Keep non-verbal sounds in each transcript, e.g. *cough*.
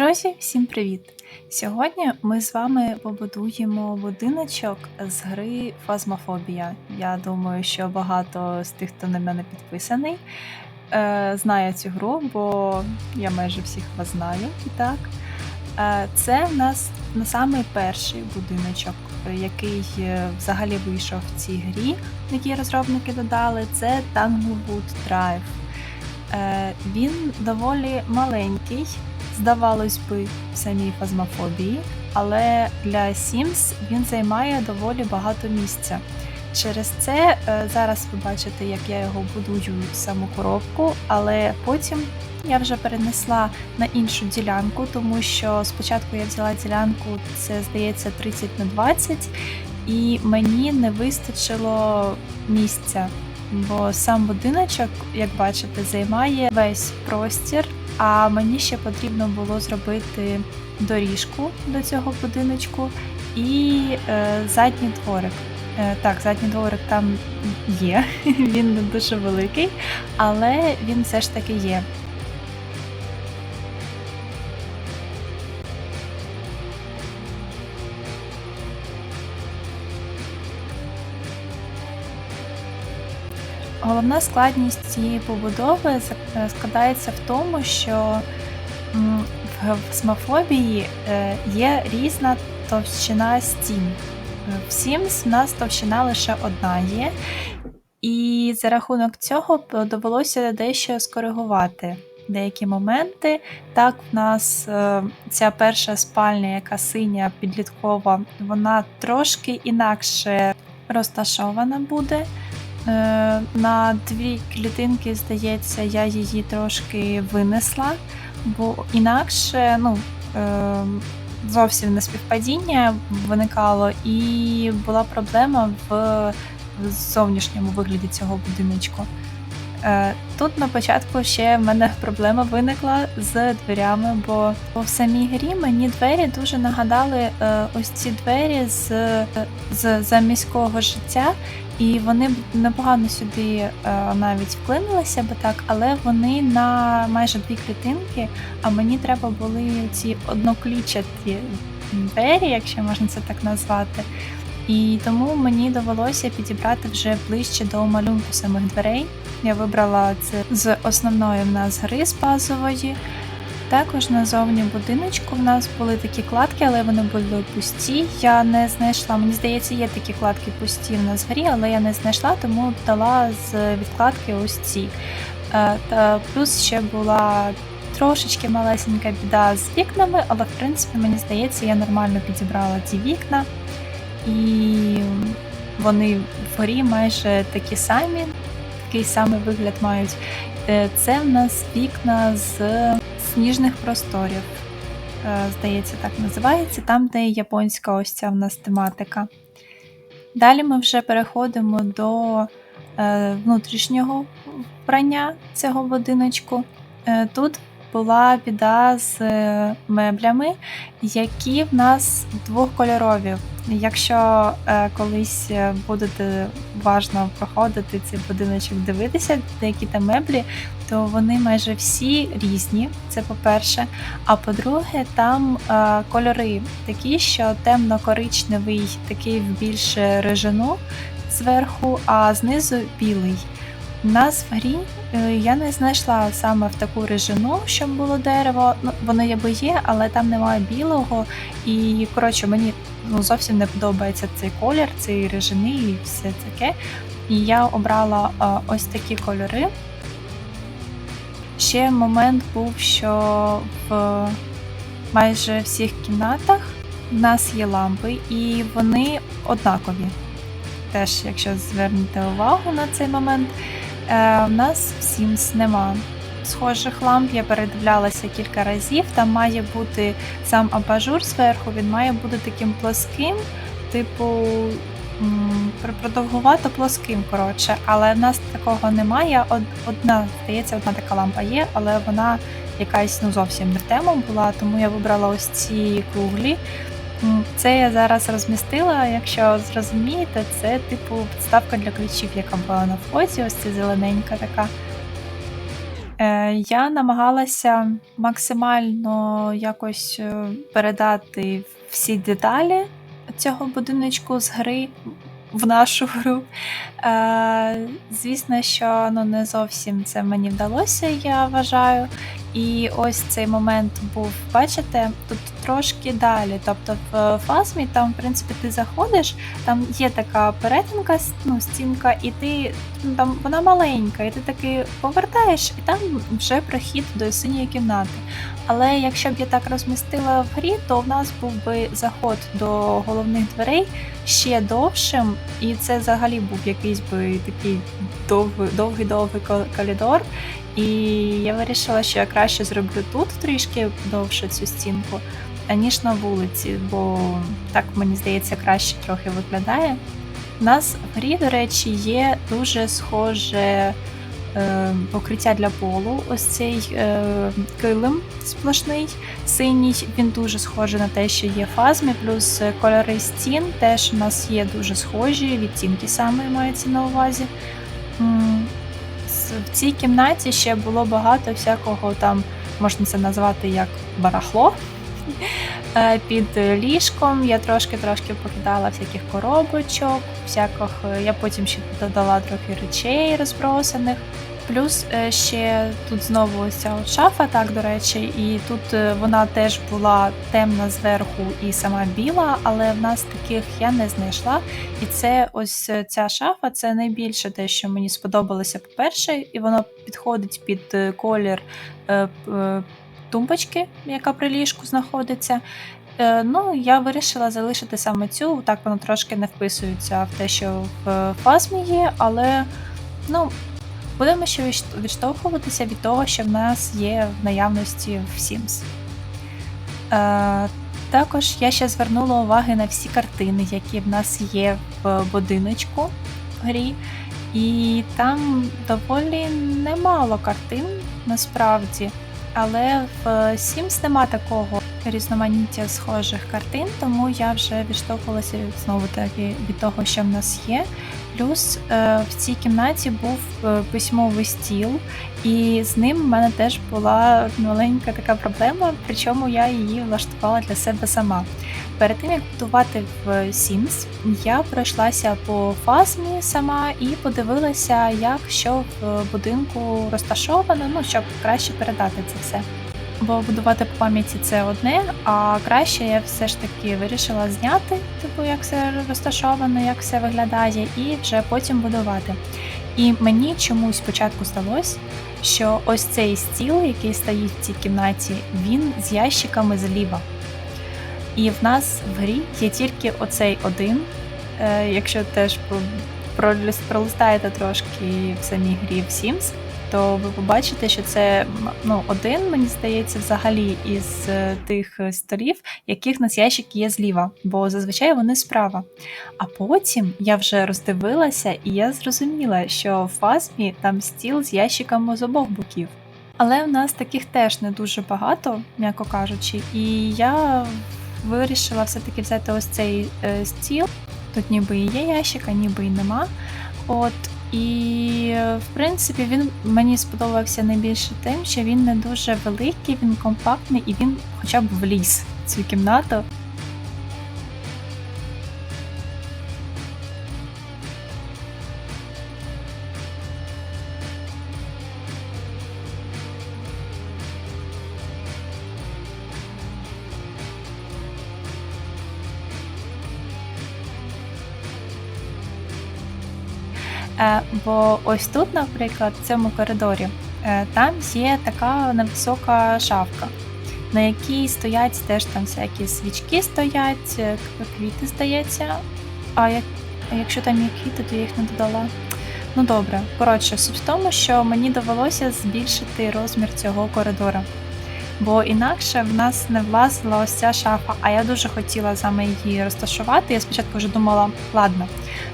Друзі, всім привіт! Сьогодні ми з вами побудуємо будиночок з гри Фазмофобія. Я думаю, що багато з тих, хто на мене підписаний, е, знає цю гру, бо я майже всіх вас знаю. І так, Е, це в нас на самий перший будиночок, який е, взагалі вийшов в цій грі, який розробники додали. Це Tanglewood Drive. Він доволі маленький, здавалось би, в самій фазмофобії, але для Sims він займає доволі багато місця. Через це е, зараз ви бачите, як я його будую саму коробку, але потім я вже перенесла на іншу ділянку, тому що спочатку я взяла ділянку, це здається 30 на 20, і мені не вистачило місця. Бо сам будиночок, як бачите, займає весь простір, а мені ще потрібно було зробити доріжку до цього будиночку і е, задній дворик. Е, так, задній дворик там є, *laughs* він не дуже великий, але він все ж таки є. Головна складність цієї побудови е, складається в тому, що в смофобії е, є різна товщина стін. Е, в Sims в нас товщина лише одна є, і за рахунок цього довелося дещо скоригувати деякі моменти. Так, в нас ця перша спальня, яка синя підліткова, вона трошки інакше розташована буде. Е, на дві клітинки, здається, я її трошки винесла, бо інакше ну, е, зовсім не співпадіння виникало, і була проблема в зовнішньому вигляді цього будиночку. Е, тут на початку ще в мене проблема виникла з дверями, бо в самій грі мені двері дуже нагадали ось ці двері з, з заміського життя. І вони непогано сюди е, навіть вклинилися би так, але вони на майже дві клітинки, а мені треба були ці одноклічаті двері, якщо можна це так назвати. І тому мені довелося підібрати вже ближче до малюнку самих дверей. Я вибрала це з основної в нас гри з базової. Також на зовні будиночку в нас були такі кладки, але вони були пусті. Я не знайшла, мені здається, є такі кладки пусті в нас в грі, але я не знайшла, тому дала з відкладки ось ці. Е, та Плюс ще була трошечки малесенька біда з вікнами, але в принципі, мені здається, я нормально підібрала ці вікна. І вони вгорі майже такі самі, такий самий вигляд мають. Е, це в нас вікна з сніжних просторів. Е, здається, так називається, там, де японська ось ця в нас тематика. Далі ми вже переходимо до е, внутрішнього вбрання цього будиночку. Тут була біда з е, меблями, які в нас двохкольорові. Якщо е, колись е, будете уважно проходити цей будиночок, дивитися, деякі там меблі, то вони майже всі різні. Це по-перше. А по-друге, там кольори такі, що темно-коричневий, такий в більше режину зверху, а знизу білий. У нас в грі е, я не знайшла саме в таку режину, щоб було дерево. Ну, воно якби є, але там немає білого. І коротше, мені ну, зовсім не подобається цей колір, цей режини і все таке. І я обрала а, ось такі кольори. Ще момент був, що в майже всіх кімнатах в нас є лампи, і вони однакові. Теж, якщо звернете увагу на цей момент. Е, У нас в Sims нема схожих ламп. Я передивлялася кілька разів. Там має бути сам абажур зверху, він має бути таким плоским, типу продовгувато плоским. коротше. Але в нас такого немає. Одна, здається, одна така лампа є, але вона якась ну зовсім не в тему була, тому я вибрала ось ці круглі. Це я зараз розмістила, якщо зрозумієте, це типу підставка для ключів, яка була на вході, ось ця зелененька така. Е, я намагалася максимально якось, е, передати всі деталі цього будиночку з гри в нашу гру. Е, звісно, що ну, не зовсім це мені вдалося, я вважаю. І ось цей момент був, бачите, тут трошки далі. Тобто в фазмі там, в принципі, ти заходиш, там є така перетинка, ну, стінка, і ти ну, там вона маленька, і ти таки повертаєш, і там вже прохід до синьої кімнати. Але якщо б я так розмістила в грі, то в нас був би заход до головних дверей ще довшим, і це взагалі був якийсь би такий довгий-довгий коридор. І я вирішила, що я краще зроблю тут трішки довше цю стінку, аніж на вулиці, бо так мені здається краще трохи виглядає. У нас в грі, до речі, є дуже схоже е, покриття для полу. Ось цей е, килим сплошний, синій, він дуже схожий на те, що є фазмі, плюс кольори стін теж у нас є дуже схожі, відтінки саме мається на увазі. В цій кімнаті ще було багато всякого там, можна це назвати як барахло. *laughs* Е, під ліжком я трошки-трошки покидала всяких коробочок, всяких, я потім ще додала трохи речей розбросаних. Плюс е, ще тут знову ця от шафа, так, до речі, і тут е, вона теж була темна зверху і сама біла, але в нас таких я не знайшла. І це ось е, ця шафа це найбільше те, що мені сподобалося, по-перше, і воно підходить під колір тумбочки, яка при ліжку знаходиться. Ну, я вирішила залишити саме цю, так воно трошки не вписується в те, що в фазмі є, але ну, Будемо ще відштовхуватися від того, що в нас є в наявності в Sims. Е, Також я ще звернула уваги на всі картини, які в нас є в будиночку в грі. І там доволі немало картин насправді. Але в Sims нема такого різноманіття схожих картин, тому я вже відштовхувалася знову таки від того, що в нас є. Плюс е, в цій кімнаті був е, письмовий стіл, і з ним в мене теж була маленька така проблема, причому я її влаштувала для себе сама. Перед тим як будувати в Sims, я пройшлася по фазмі сама і подивилася, як що в будинку розташовано, ну щоб краще передати це все бо будувати по пам'яті це одне, а краще я все ж таки вирішила зняти, типу, як все розташовано, як все виглядає, і вже потім будувати. І мені чомусь спочатку здалось, що ось цей стіл, який стоїть в цій кімнаті, він з ящиками зліва. І в нас в грі є тільки оцей один. Е, якщо теж пролистаєте трошки в самій грі в Sims, то ви побачите, що це ну, один, мені здається, взагалі із е, тих столів, яких нас ящик є зліва, бо зазвичай вони справа. А потім я вже роздивилася і я зрозуміла, що в фазмі там стіл з ящиками з обох боків. Але в нас таких теж не дуже багато, м'яко кажучи, і я вирішила все-таки взяти ось цей е, стіл. Тут ніби і є ящик, а ніби і нема. От і, в принципі, він мені сподобався найбільше тим, що він не дуже великий, він компактний і він хоча б вліз в цю кімнату. Бо ось тут, наприклад, в цьому коридорі, е, там є така невисока шафка, на якій стоять теж там всякі свічки стоять, е, квіти здається. А як, якщо там є квіти, то я їх не додала. Ну добре, коротше, суть в тому, що мені довелося збільшити розмір цього коридора бо інакше в нас не влазила ось ця шафа. А я дуже хотіла саме її розташувати. Я спочатку вже думала, ладно,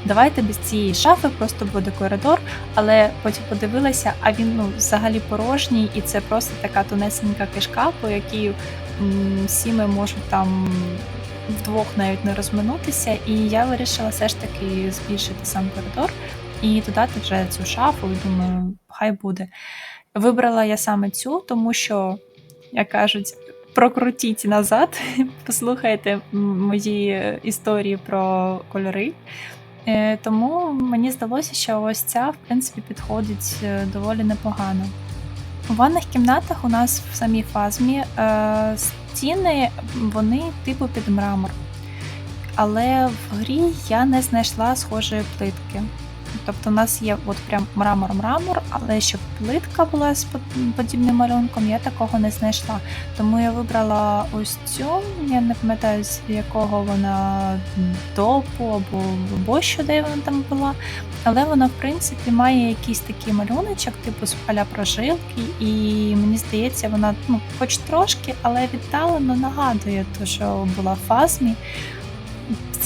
давайте без цієї шафи просто буде коридор, але потім подивилася, а він ну, взагалі порожній, і це просто така тонесенька кишка, по якій всі ми можуть там. Вдвох навіть не розминутися, і я вирішила все ж таки збільшити сам коридор і додати вже цю шафу, і думаю, хай буде. Вибрала я саме цю, тому що, як кажуть, прокрутіть назад, *laughs* послухайте мої історії про кольори. Е, тому мені здалося, що ось ця, в принципі, підходить е, доволі непогано. У ванних кімнатах у нас в самій фазмі е, стіни вони типу під мрамор. Але в грі я не знайшла схожої плитки. Тобто у нас є от прям мрамор-мрамор, але щоб плитка була з подібним малюнком, я такого не знайшла. Тому я вибрала ось цю, я не пам'ятаю, з якого вона допу або або що де вона там була. Але вона, в принципі, має якийсь такий малюночок, типу з поля прожилки, і мені здається, вона ну, хоч трошки, але віддалено нагадує те, що була в фазмі.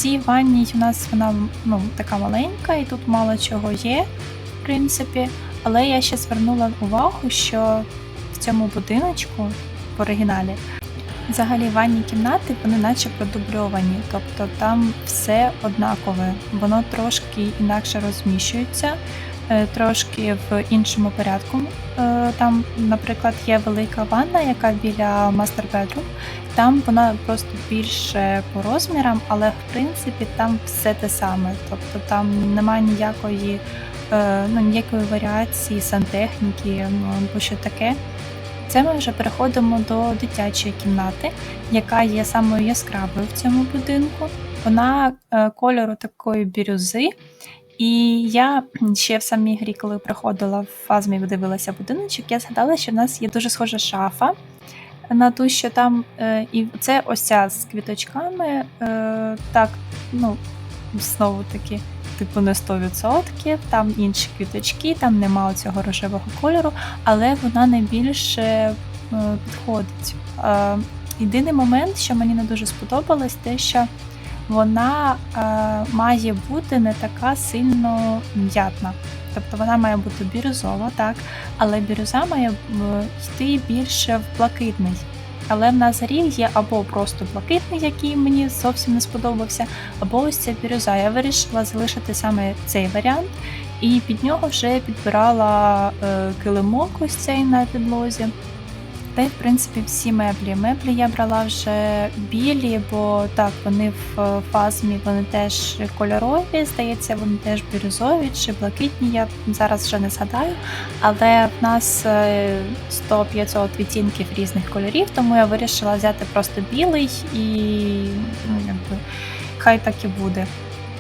Цій ванні у нас вона ну, така маленька, і тут мало чого є, в принципі. Але я ще звернула увагу, що в цьому будиночку в оригіналі взагалі ванні кімнати вони наче продубльовані, тобто там все однакове, воно трошки інакше розміщується, трошки в іншому порядку. Е, там, наприклад, є велика ванна, яка біля мастер bedroom, там вона просто більше по розмірам, але в принципі там все те саме. Тобто там немає ніякої е, ну, ніякої варіації сантехніки або що таке. Це ми вже переходимо до дитячої кімнати, яка є самою яскравою в цьому будинку. Вона е, кольору такої бірюзи. І я ще в самій грі, коли приходила в фазмі, дивилася будиночок, я згадала, що в нас є дуже схожа шафа на ту, що там. Е, і це ось ця з квіточками. Е, так, ну, знову таки, типу, не 100%, там інші квіточки, там нема цього рожевого кольору, але вона найбільше е, підходить. Єдиний момент, що мені не дуже сподобалось, те, що вона має бути не така сильно м'ятна. Тобто вона має бути бірюзова, так, але бірюза має йти більше в блакитний. Але в нас рік є або просто блакитний, який мені зовсім не сподобався, або ось ця бірюза. Я вирішила залишити саме цей варіант, і під нього вже підбирала е, килимок ось цей на підлозі. Та й в принципі всі меблі. Меблі я брала вже білі, бо так, вони в фазмі вони теж кольорові, здається, вони теж бірюзові чи блакитні. Я зараз вже не згадаю. Але в нас 100-500 е, відтінків різних кольорів, тому я вирішила взяти просто білий і ну, якби, хай так і буде.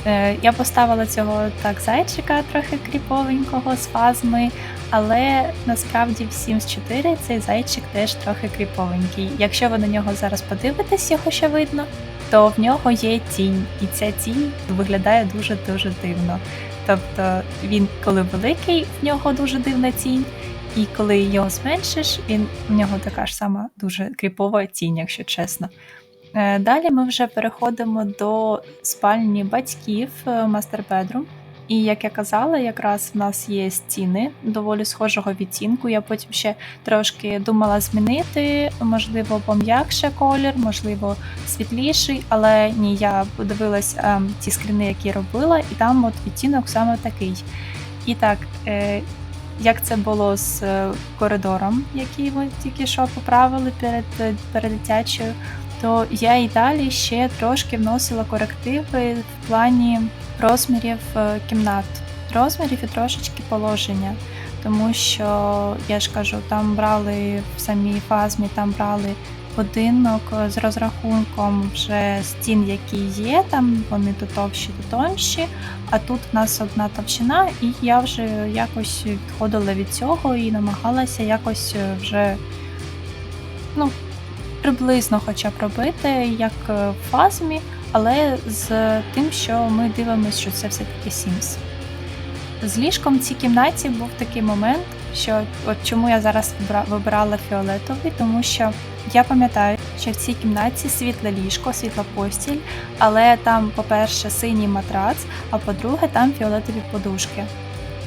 Е, я поставила цього так зайчика трохи кріповенького з фазми, але насправді в Sims 4 цей зайчик теж трохи кріповенький. Якщо ви на нього зараз подивитесь, його ще видно, то в нього є тінь, і ця тінь виглядає дуже-дуже дивно. Тобто він, коли великий, в нього дуже дивна тінь, і коли його зменшиш, він в нього така ж сама дуже кріпова тінь, якщо чесно. Е, далі ми вже переходимо до спальні батьків е, Bedroom. І як я казала, якраз в нас є стіни доволі схожого відтінку. Я потім ще трошки думала змінити, можливо, пом'якше колір, можливо, світліший, але ні, я подивилась е, ті скріни, які робила, і там от відтінок саме такий. І так, е, як це було з е, коридором, який ми тільки що поправили перед, перед дитячою то я і далі ще трошки вносила корективи в плані розмірів е, кімнат, розмірів і трошечки положення. Тому що я ж кажу, там брали в самій фазмі, там брали будинок з розрахунком вже стін, які є, там вони то товщі, то тонші, а тут в нас одна товщина, і я вже якось відходила від цього і намагалася якось вже ну, приблизно хоча б робити, як в фазмі, але з тим, що ми дивимося, що це все-таки Sims. З ліжком в цій кімнаті був такий момент, що от чому я зараз вибирала фіолетовий, тому що я пам'ятаю, що в цій кімнаті світле ліжко, світла постіль, але там, по-перше, синій матрац, а по-друге, там фіолетові подушки.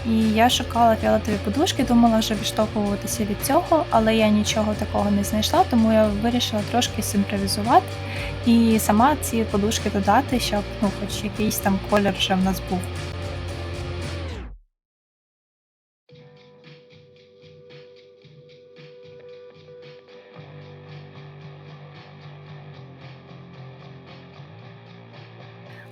І я шукала фіолетові подушки, думала, що відштовхуватися від цього, але я нічого такого не знайшла, тому я вирішила трошки симпровізувати і сама ці подушки додати, щоб ну, хоч якийсь там колір вже в нас був.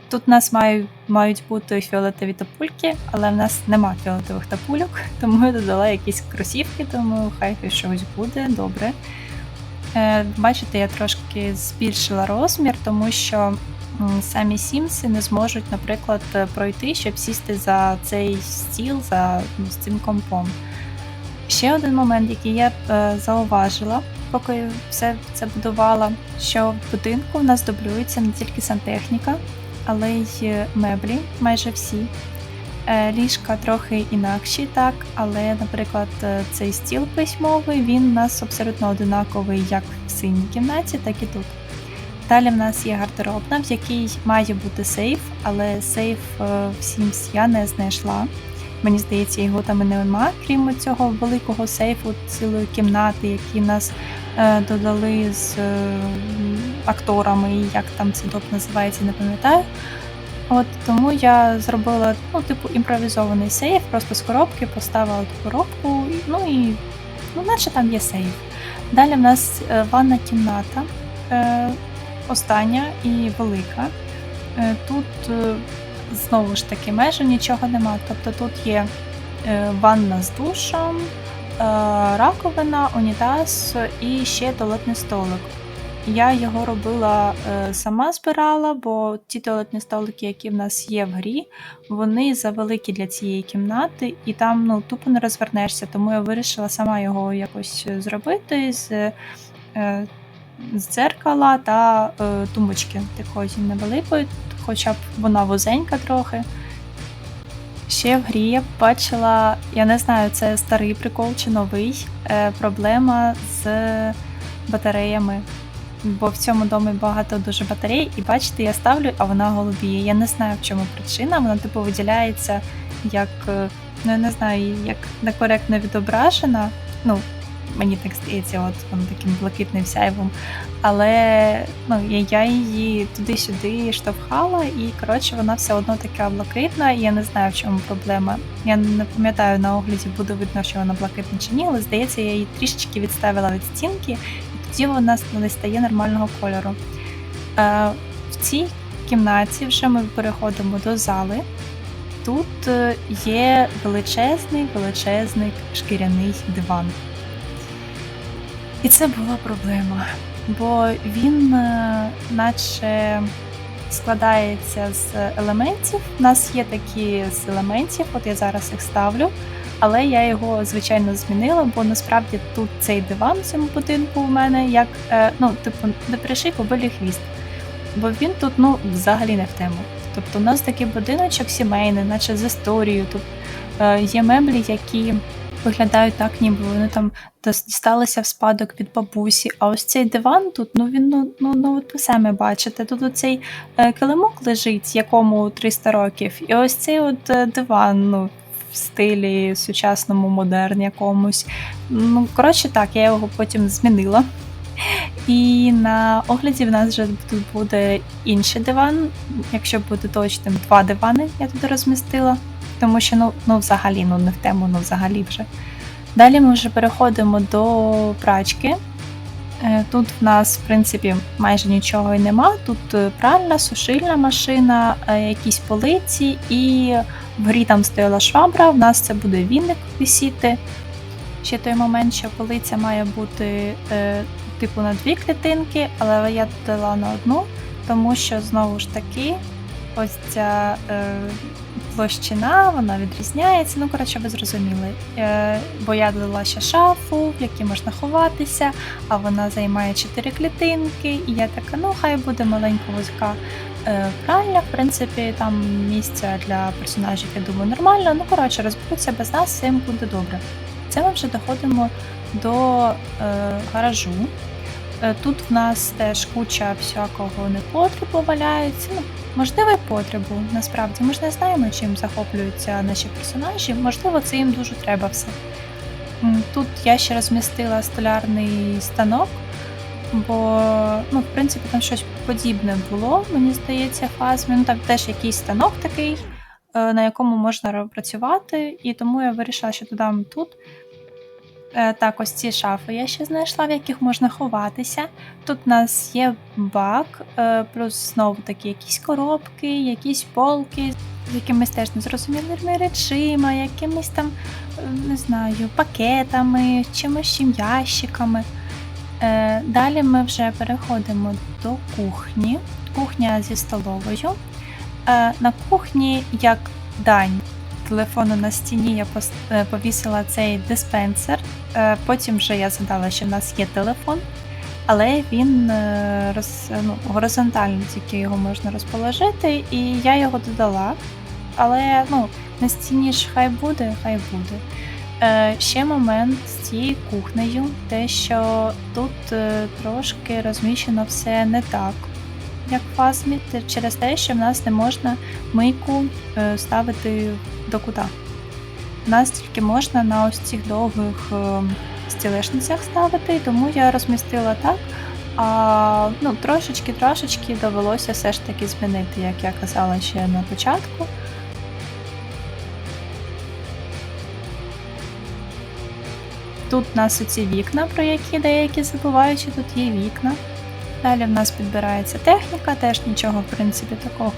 Тут у нас мають мають бути фіолетові тапульки, але в нас нема фіолетових тапульок, *laughs* тому я додала якісь кросівки, тому хай щось буде добре. Е, Бачите, я трошки збільшила розмір, тому що самі Сімси не зможуть, наприклад, е, пройти, щоб сісти за цей стіл за ну, з цим компом. Ще один момент, який я е, зауважила, поки все це будувала, що в будинку в нас дублюється не тільки сантехніка, але й меблі, майже всі. Е, Ліжка трохи інакші, так, але, наприклад, е, цей стіл письмовий, він у нас абсолютно одинаковий як в синій кімнаті, так і тут. Далі в нас є гардеробна, в якій має бути сейф, але сейф е, в Sims я не знайшла. Мені здається, його там і нема, крім цього великого сейфу цілої кімнати, які нас е, додали з е, акторами, як там це доп називається, не пам'ятаю. От тому я зробила ну, типу імпровізований сейф, просто з коробки поставила ту коробку, ну і ну, наче там є сейф. Далі в нас е, ванна кімната, е, остання і велика. Е, тут е, знову ж таки майже нічого нема. Тобто тут є е, ванна з душем, е, раковина, унітаз і ще туалетний столик. Я його робила е, сама збирала, бо ті туалетні столики, які в нас є в грі, вони завеликі для цієї кімнати, і там ну, тупо не розвернешся. Тому я вирішила сама його якось зробити з, е, з дзеркала та е, тумбочки такої невеликої, хоча б вона вузенька трохи. Ще в грі я бачила, я не знаю, це старий прикол чи новий, проблема з батареями. Бо в цьому домі багато дуже батарей, і бачите, я ставлю, а вона голубіє. Я не знаю, в чому причина. Вона типу виділяється як, е, ну я не знаю, як некоректно відображена. Ну, мені так здається, от вона таким блакитним сяйвом. Але ну, я її туди-сюди штовхала, і коротше вона все одно така блакитна, і я не знаю, в чому проблема. Я не пам'ятаю на огляді буде видно, що вона блакитна чи ні, але здається, я її трішечки відставила від стінки, і тоді вона не стає нормального кольору. Е, в цій кімнаті вже ми переходимо до зали. Тут е, є величезний величезний шкіряний диван. І це була проблема, бо він е, наче складається з елементів. У нас є такі з елементів, от я зараз їх ставлю, але я його звичайно змінила, бо насправді тут цей диван в цьому будинку у мене як е, ну, типу, не приший побилі хвіст. Бо він тут ну, взагалі не в тему. Тобто у нас такий будиночок сімейний, наче з історією. Тут е, є меблі, які виглядають так, ніби вони там дісталися в спадок від бабусі. А ось цей диван тут, ну він ну, ну, ну от ви самі бачите. Тут оцей е, килимок лежить, якому 300 років, і ось цей от е, диван, ну. В стилі сучасному модерн якомусь. Ну, коротше, так, я його потім змінила. І на огляді в нас вже тут буде інший диван. Якщо бути точним, два дивани я тут розмістила, тому що ну, ну взагалі ну, не в тему, ну взагалі вже. Далі ми вже переходимо до прачки. Е, Тут в нас, в принципі, майже нічого і нема. Тут е, пральна, сушильна машина, е, якісь полиці, і в грі там стояла швабра. В нас це буде вінник висіти. Ще той момент, що полиця має бути е, типу на дві клітинки, але я додала на одну, тому що знову ж таки ось ця е, площина вона відрізняється. Ну, коротше, ви зрозуміли. Е, бо я додала ще шафу, в якій можна ховатися, а вона займає чотири клітинки. І я така, ну хай буде маленька вузька е, пральня. В принципі, там місця для персонажів, я думаю, нормально. Ну, коротше, розберуться без нас, всім буде добре. Це ми вже доходимо до е, гаражу. Е, Тут в нас теж куча всякого непотребу валяється. Ну, можливо, потребу. Насправді ми ж не знаємо, чим захоплюються наші персонажі. Можливо, це їм дуже треба все. Тут я ще розмістила столярний станок, бо, ну, в принципі, там щось подібне було, мені здається, фазмі. Ну, там теж якийсь станок такий, е, на якому можна працювати, і тому я вирішила, що додам тут. Е, Так, ось ці шафи я ще знайшла, в яких можна ховатися. Тут у нас є бак, е, плюс знову такі якісь коробки, якісь полки з якимись теж незрозумілими речима, якимись там, е, не знаю, пакетами, чимось чим ящиками. Далі ми вже переходимо до кухні. Кухня зі столовою. На кухні, як дань телефону на стіні, я е, повісила цей диспенсер. Е, Потім вже я згадала, що в нас є телефон, але він е, роз, ну, горизонтально тільки його можна розположити, і я його додала. Але ну, на стіні ж хай буде, хай буде. Ще момент з цією кухнею, те, що тут трошки розміщено все не так, як в через те, що в нас не можна мийку е, ставити до кута. В нас тільки можна на ось цих довгих е, стілешницях ставити, тому я розмістила так. А ну, трошечки-трошечки довелося все ж таки змінити, як я казала ще на початку. Тут у нас оці вікна, про які деякі забувають, тут є вікна. Далі в нас підбирається техніка, теж нічого, в принципі, такого.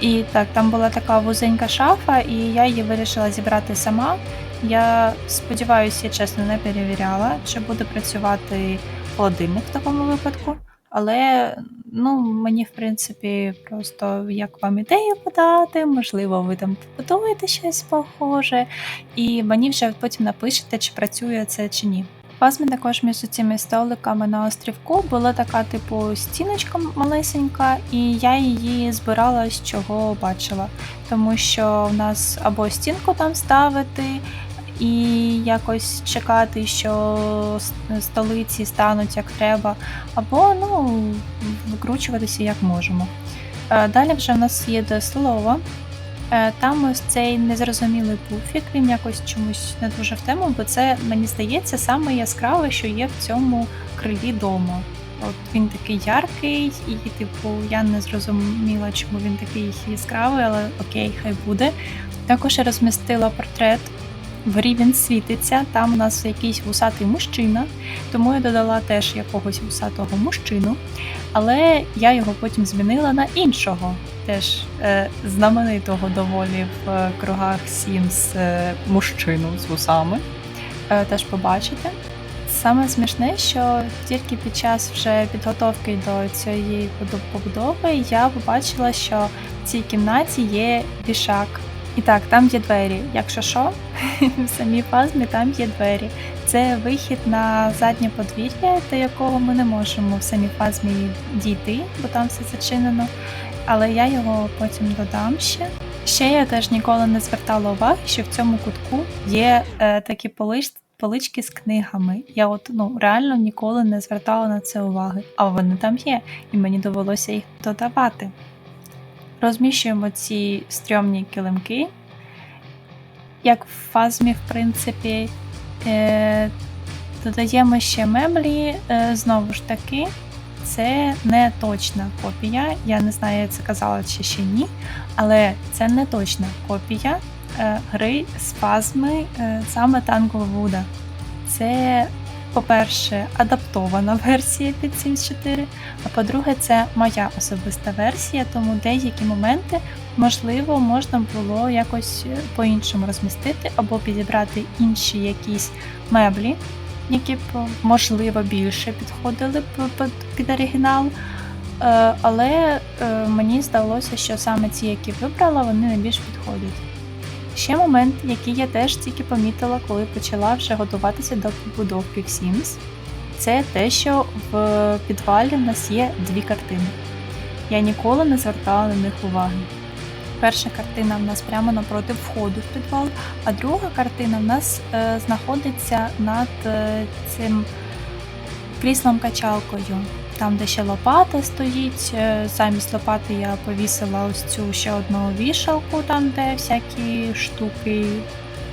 І так, там була така вузенька шафа, і я її вирішила зібрати сама. Я сподіваюся, я чесно не перевіряла, чи буде працювати холодильник в такому випадку. Але ну, мені, в принципі, просто як вам ідею подати, можливо, ви там побудуєте щось похоже, і мені вже потім напишете, чи працює це чи ні. Фазмі також між цими столиками на острівку була така, типу, стіночка малесенька, і я її збирала з чого бачила. Тому що в нас або стінку там ставити, і якось чекати, що столиці стануть як треба, або ну, викручуватися як можемо. Е, Далі вже в нас є до слова. Е, Там ось цей незрозумілий пуфік, він якось чомусь не дуже в тему, бо це, мені здається, саме яскраве, що є в цьому крилі дому. От він такий яркий, і, типу, я не зрозуміла, чому він такий яскравий, але окей, хай буде. Також я розмістила портрет. Вгорі він світиться, там у нас якийсь вусатий мужчина, тому я додала теж якогось вусатого мужчину, але я його потім змінила на іншого теж е, знаменитого доволі в е, кругах Sims е, мужчину з вусами. Е, теж побачите. Саме смішне, що тільки під час вже підготовки до цієї побудови я побачила, що в цій кімнаті є вішак. І так, там є двері. Якщо що, *laughs* в самій фазмі там є двері. Це вихід на заднє подвір'я, до якого ми не можемо в самій фазмі дійти, бо там все зачинено але я його потім додам ще. Ще я теж ніколи не звертала уваги, що в цьому кутку є е, такі полич, полички з книгами. Я от ну реально ніколи не звертала на це уваги, а вони там є, і мені довелося їх додавати. Розміщуємо ці стрьомні килимки. Як в фазмі, в принципі, е, додаємо ще меблі, е, знову ж таки, це не точна копія. Я не знаю, я це казала чи ще ні, але це не точна копія е, гри з фазми е, саме Tango Вуда. Це, по-перше, адаптована версія під Sims 4, а по-друге, це моя особиста версія, тому деякі моменти, можливо, можна було якось е, по-іншому розмістити або підібрати інші якісь меблі, які б можливо більше підходили б під, оригінал. Е, Але е, мені здалося, що саме ці, які вибрала, вони найбільш підходять. Ще момент, який я теж тільки помітила, коли почала вже готуватися до побудовки в Sims, це те, що в підвалі в нас є дві картини. Я ніколи не звертала на них уваги. Перша картина в нас прямо напроти входу в підвал, а друга картина в нас е, знаходиться над е, цим кріслом качалкою. Там, де ще лопата стоїть. е, Замість лопати я повісила ось цю ще одну вішалку, там, де всякі штуки.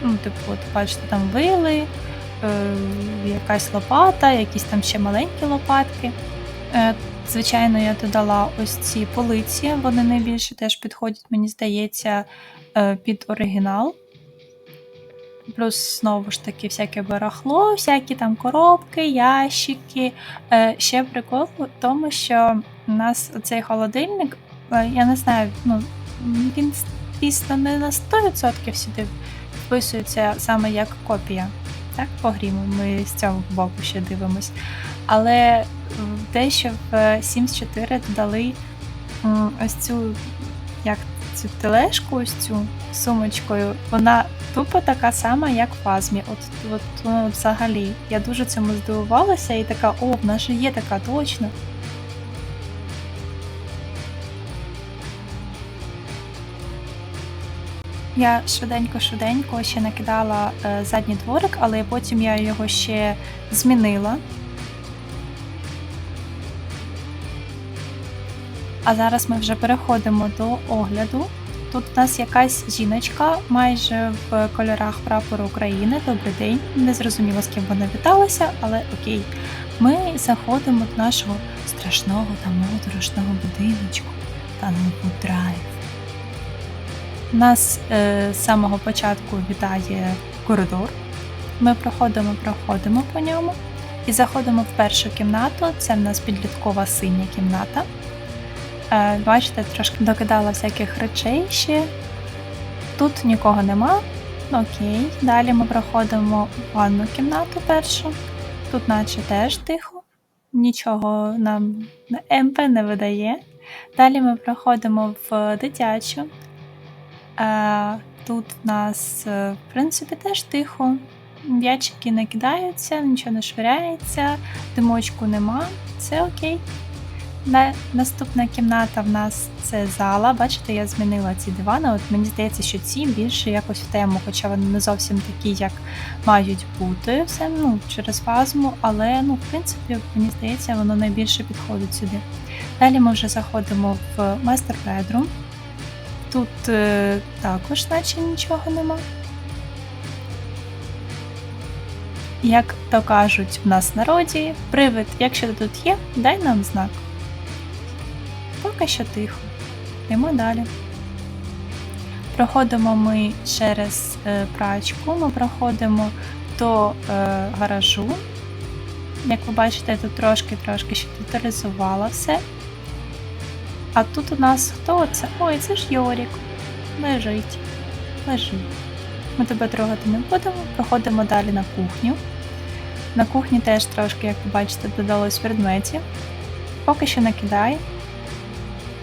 Ну, типу, от бачите, там вили, якась лопата, якісь там ще маленькі лопатки. Звичайно, я додала ось ці полиці, вони найбільше теж підходять, мені здається, е, під оригінал. плюс знову ж таки всяке барахло, всякі там коробки, ящики. Е, ще прикол в тому, що у нас цей холодильник, е, я не знаю, ну він дійсно не на 100% сюди вписується саме як копія. Так, по гріму, ми з цього боку ще дивимось. Але те, дещо в Sims 4 додали ось цю, як цю тележку, ось цю сумочкою. Вона тупо така сама, як в Фазмі. От, от ну, взагалі. Я дуже цьому здивувалася і така, о, в нас же є така точно. Я швиденько-швиденько ще накидала е, задній дворик, але потім я його ще змінила. А зараз ми вже переходимо до огляду. Тут у нас якась жіночка майже в кольорах прапору України. Добрий день. Не зрозуміло, з ким вона віталася, але окей. Ми заходимо до нашого страшного та моторошного будиночку та Драйв. Нас е, з самого початку вітає коридор. Ми проходимо, проходимо по ньому і заходимо в першу кімнату. Це в нас підліткова синя кімната. Е, бачите, трошки докидала всяких речей ще. Тут нікого нема. Окей. Далі ми проходимо в ванну кімнату першу. Тут, наче теж тихо, нічого нам МП не видає. Далі ми проходимо в дитячу. Е, Тут в нас, е, в принципі, теж тихо. М'ячики не кидаються, нічого не швиряється, димочку нема, це окей. Наступна кімната в нас це зала. Бачите, я змінила ці дивани. От мені здається, що ці більше якось в тему, хоча вони не зовсім такі, як мають бути, все ну, через фазму, але ну, в принципі, мені здається, воно найбільше підходить сюди. Далі ми вже заходимо в bedroom. Тут е, також, наче нічого нема. Як то кажуть в нас в народі, привид, якщо ти тут є, дай нам знак. Поки що тихо. Йдемо далі. Проходимо ми через е, прачку, ми проходимо до е, гаражу. Як ви бачите, я тут трошки-трошки ще деталізувала все. А тут у нас хто це? Ой, це ж Йорік. Лежить. Лежить. Ми тебе трогати не будемо. Проходимо далі на кухню. На кухні теж трошки, як ви бачите, додалось предметів. Поки що накидай.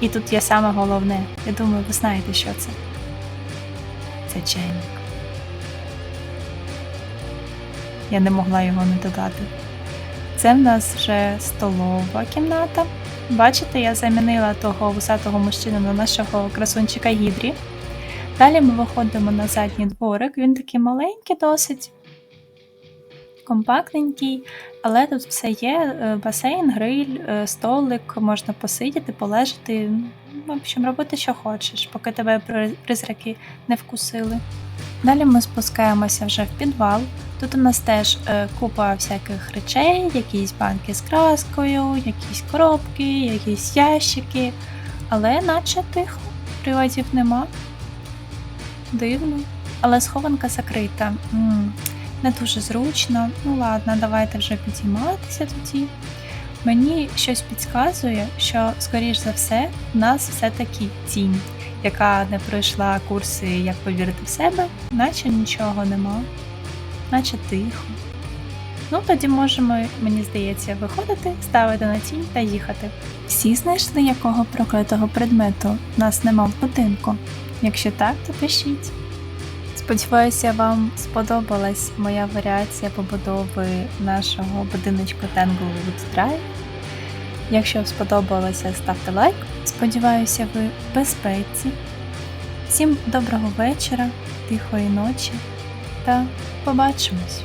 І тут є саме головне. Я думаю, ви знаєте, що це. Це чайник. Я не могла його не додати. Це в нас вже столова кімната. Бачите, я замінила того вусатого мужчину на нашого красунчика Гідрі. Далі ми виходимо на задній дворик. Він такий маленький, досить компактненький, але тут все є: е, басейн, гриль, е, столик, можна посидіти, полежати. В общем, робити, що хочеш, поки тебе призраки не вкусили. Далі ми спускаємося вже в підвал. Тут у нас теж е, купа всяких речей, якісь банки з краскою, якісь коробки, якісь ящики. Але наче тихо, приводів нема. Дивно. Але схованка закрита. м не дуже зручно. Ну ладно, давайте вже підійматися тоді. Мені щось підказує, що, скоріш за все, в нас все-таки тінь, яка не пройшла курси як повірити в себе, наче нічого нема, наче тихо. Ну, тоді можемо, мені здається, виходити, ставити на тінь та їхати. Всі знайшли якого проклятого предмету нас нема в будинку? Якщо так, то пишіть. Сподіваюся, вам сподобалась моя варіація побудови нашого будиночку Tanglewood Drive. Якщо сподобалося, ставте лайк. Сподіваюся, ви в безпеці. Всім доброго вечора, тихої ночі та побачимось!